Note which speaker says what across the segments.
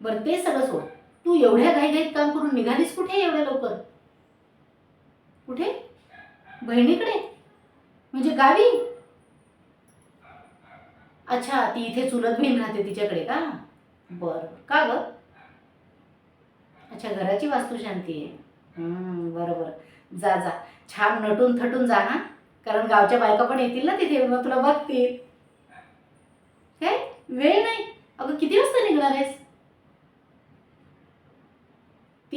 Speaker 1: बरं ते सगळं सोड. तू एवढ्या घाईघाईत काम करून निघालीस कुठे एवढ्या लवकर? कुठे? बहिणीकडे? म्हणजे गावी? अच्छा ती इथे चुलत बहीण राहते तिच्याकडे का? बरं का ग? अच्छा घराची वास्तुशांती आहे. बरं बरं जा जा. छान नटून थटून जा हा. कारण गावच्या बायका पण येतील ना तिथे मग तुला बघतील. काय? वेळ नाही. अगं किती वाजता निघणार आहेस?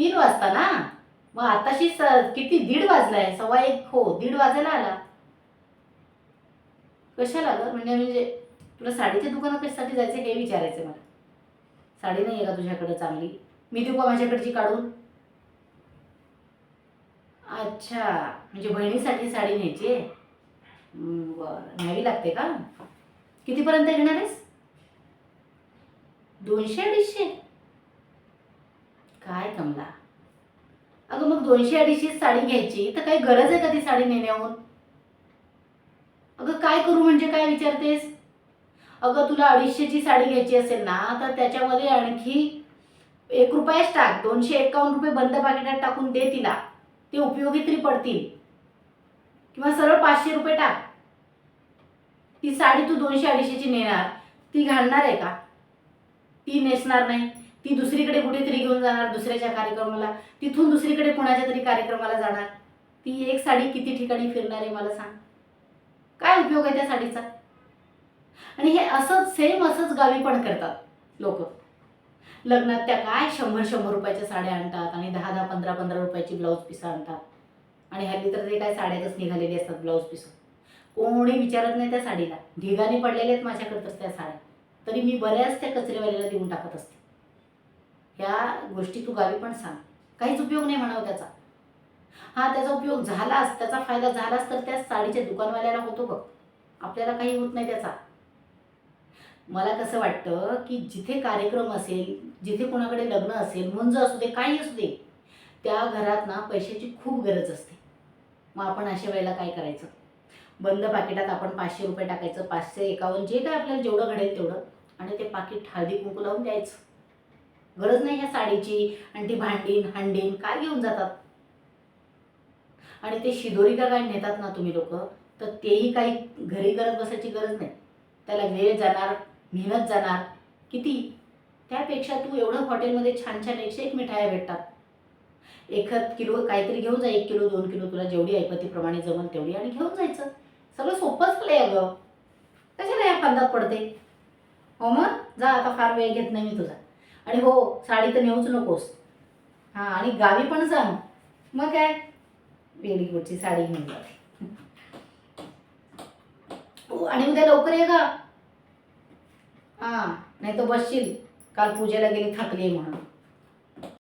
Speaker 1: तीन वाजता ना? मग आताशी स- किती? दीड वाजलाय. सव्वा एक हो दीड वाजायला आला. कशाला गं? म्हणजे म्हणजे तुला साडीच्या दुकानात कशासाठी जायचं हे विचारायचं मला? साडी नाही आहे का तुझ्याकडे चांगली? मी देऊ का माझ्याकडची काढून? अच्छा. म्हणजे बहिणीसाठी साडी न्यायची आहे? बरं. न्यावी लागते का? कितीपर्यंत घेणार आहेस? दोनशे अडीचशे? काय कमला अगं मग दोनशे अडीचशे साडी घ्यायची तर काही गरज आहे का ती साडी नेण्याहून? अगं काय करू म्हणजे काय विचारतेस? अगं तुला अडीचशेची साडी घ्यायची असेल ना तर त्याच्यामध्ये आणखी एक रुपयाच टाक. दोनशे एकावन्न रुपये बंद पाकिटात टाकून दे तिला. ते उपयोगी तरी पडतील. किंवा सरळ पाचशे रुपये टाक. ती साडी तू दोनशे अडीचशेची नेणार. ती घालणार आहे का? ती नेसणार नाही. ती दुसरीकडे कुठेतरी घेऊन जाणार दुसऱ्याच्या कार्यक्रमाला. तिथून दुसरीकडे कोणाच्या तरी कार्यक्रमाला जाणार. ती एक साडी किती ठिकाणी फिरणार आहे मला सांग. काय उपयोग आहे त्या साडीचा? आणि हे असंच सेम असंच गावी पण करतात लोक. लग्नात त्या काय शंभर शंभर रुपयाच्या साड्या आणतात आणि दहा दहा पंधरा पंधरा रुपयाची ब्लाऊज पिसं आणतात. आणि हल्ली तर ते काय साड्यातच निघालेली असतात ब्लाऊज पिसं कोणी विचारत नाही त्या साडीला. ढिगाने पडलेल्या आहेत माझ्याकडे त्या साड्या. तरी मी बऱ्याच त्या कचरेवाल्याला देऊन टाकत असते. ह्या गोष्टी तू गावी पण सांग. काहीच उपयोग नाही म्हणावं त्याचा. हा त्याचा उपयोग झालाच त्याचा फायदा झालाच तर त्या साडीच्या दुकानवाल्याला होतो बघ. आपल्याला काही होत नाही त्याचा. मला कसं वाटतं की जिथे कार्यक्रम असेल जिथे कोणाकडे लग्न असेल मुंज असू दे काही असू दे त्या घरात ना पैशाची खूप गरज असते. मग आपण अशा वेळेला काय करायचं? बंद पाकिटात आपण पाचशे रुपये टाकायचं पाचशे एकावन्न जे काय आपल्याला जेवढं घडेल तेवढं. आणि ते पाकिट हळदी कुंकू लावून द्यायचं. गरज नाही ह्या साडीची. आणि ती भांडीन हांडीन काय घेऊन जातात? आणि ते शिदोरी का काय नेतात ना तुम्ही लोक तर तेही काही घरी गरज बसायची गरज नाही. त्याला वेळ जाणार मेहनत जाणार किती? त्यापेक्षा तू एवढं हॉटेलमध्ये छान छान एकशे एक मिठाया भेटतात. एखाद किलो काहीतरी घेऊन जा एक किलो दोन किलो तुला जेवढी ऐपतीप्रमाणे जमल तेवढी आणि घेऊन जायचं. सगळं सोपंच झालंय अगं. कशाला या फंदात पडते? हो मग जा आता फार वेळ घेत नाही मी तुझा. आणि हो साडी तर नेऊच नकोस. हां आणि गावी पण जा मग. काय? वेगळी गुडची साडी घेऊन जाते हो, आणि उद्या लवकर ये का हां नाही तर बसशील. काल पूजेला गेली थकली म्हणून.